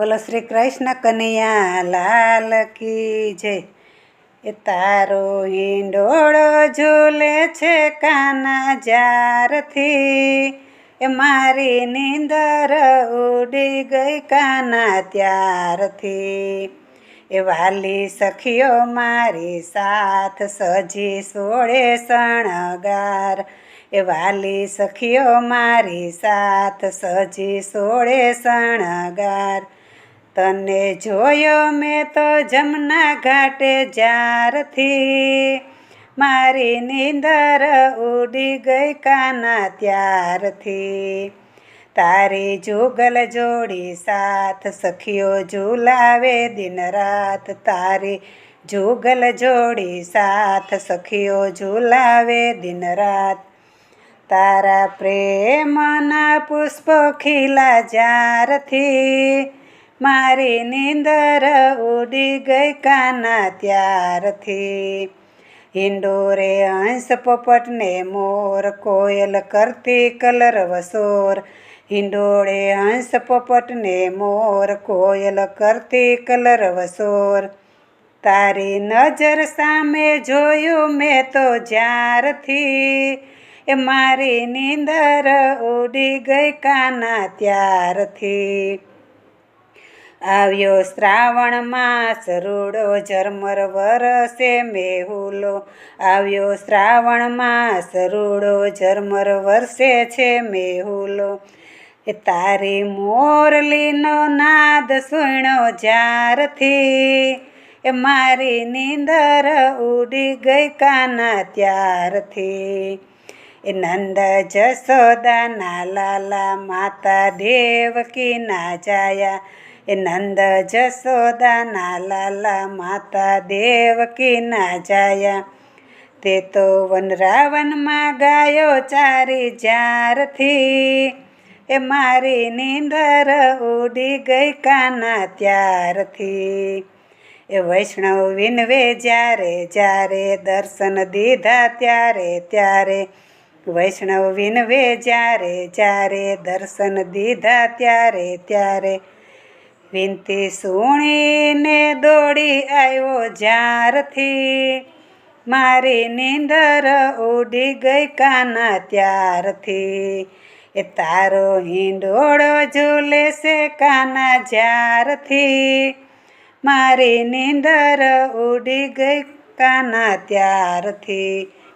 બોલો શ્રી કૃષ્ણ કનૈયા, લાલ કી જય. એ તારો હિંડોળો ઝૂલે છે કાના જારથી એ મારી નીંદર ઉડી ગઈ કાના ત્યારથી. એ વાલી સખીઓ મારી સાથ સજી સોળે શણગાર. એ વાલી સખીઓ મારી સાથ સજી સોળે શણગાર. તને જોયો મેં તો જમના ઘાટે જ્યારથી. મારી નીંદર ઉડી ગઈ કાના ત્યારથી. તારી જુગલ જોડી સાથ સખીઓ ઝુલાવે દિન રાત. તારી જુગલ જોડી સાથ સખીઓ ઝુલાવે દિન રાત. તારા પ્રેમના પુષ્પો ખીલા જ્યારથી. મારી નીંદર ઉડી ગઈ કાના ત્યારથી. હિંડોરે હંસ પોપટને મોર કોયલ કરતી કલર વસોર. હિંડોળે હંસ પોપટને મોર કોયલ કરતી કલર વસોર. તારી નજર સામે જોયું મેં તો જ્યારથી. એ મારી નીંદર ઉડી ગઈ કાના ત્યારથી. આવ્યો શ્રાવણ માસ, રૂડો ઝરમર વરસે મેહુલો. આવ્યો શ્રાવણ માસ, રૂડો ઝરમર વરસે છે મેહુલો. એ તારી મોરલીનો નાદ સુણો જ્યારથી, એ મારી નીંદર ઉડી ગઈ કાના ત્યારથી. એ નંદ જસોદાના લાલા માતા દેવકીના જાયા. એ નંદ જસોદાના લાલા માતા દેવકીના જાયા. તે તો વનરાવનમાં ગાયો ચારી જ્યારથી. એ મારી નીંદર ઉડી ગઈ કાના ત્યારથી. એ વૈષ્ણવ વિનવે જ્યારે જ્યારે દર્શન દીધા ત્યારે ત્યારે વૈષ્ણવ વિનવે જ્યારે જ્યારે દર્શન દીધા ત્યારે ત્યારે વિનતી સુણીને દોડી આવ્યો જ્યારથી. મારી નીંદર ઉડી ગઈ કાના ત્યારથી. એ તારો હિંડોળો ઝૂલે છે કાના જ્યારથી. મારી નીંદર ઉડી ગઈ કાના ત્યારથી.